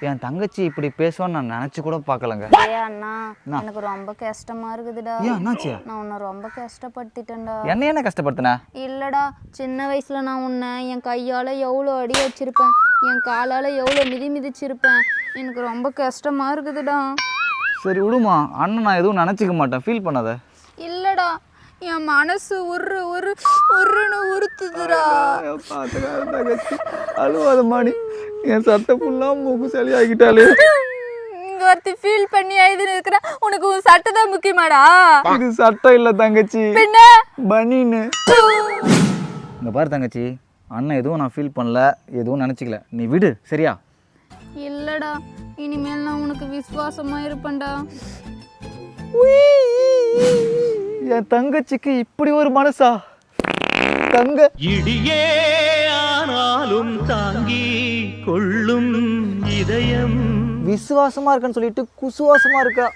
என் தங்கச்சி இப்படி பேசுவான்னு நான் நினச்சி கூட பார்க்கலங்க. ஏய் அண்ணா எனக்கு ரொம்ப கஷ்டமா இருக்குதுடா. ஏன் என்னாச்சு? நான் உன்னை ரொம்ப கஷ்டப்படுத்திட்டேன்டா. என்ன என்ன கஷ்டப்படுத்தின? இல்லடா சின்ன வயசுல நான் உன்னை என் கையால எவ்வளோ அடி வச்சிருப்பேன் என் காலால எவ்வளோ மிதி மிதிச்சிருப்பேன். எனக்கு ரொம்ப கஷ்டமா இருக்குதுடா. சரி விடுமா அண்ணன் நான் எதுவும் நினச்சிக்க மாட்டேன். ஃபீல் பண்ணாத. இல்லடா என் மனசு உரு உரு உருன்னு உறுத்துதுடா தங்கச்சி அழுவாத மாடி என் சட்டை ஃபுல்லாக மூக்கு சளி ஆகிட்டாலே இங்க ஒருத்தி ஃபீல் பண்ணி எழுதுன்னு இருக்கிற. உனக்கு உன் சட்டை தான் முக்கியமாடா. இது சட்டம் இல்லை தங்கச்சி. பின்ன? பனின்னு இந்த பாரு தங்கச்சி. அண்ணன் எதுவும் நான் ஃபீல் பண்ணல எதுவும் நினச்சிக்கல. நீ விடு சரியா? இல்லடா இனிமேல் நான் உனக்கு விசுவாசமா இருப்பேன்டா. என் தங்கச்சிக்கு இப்படி ஒரு மனசா? தங்க இடியே ஆனாலும் தாங்கி கொள்ளும் இதயம். விசுவாசமா இருக்கேன்னு சொல்லிட்டு குசுவாசமா இருக்கா.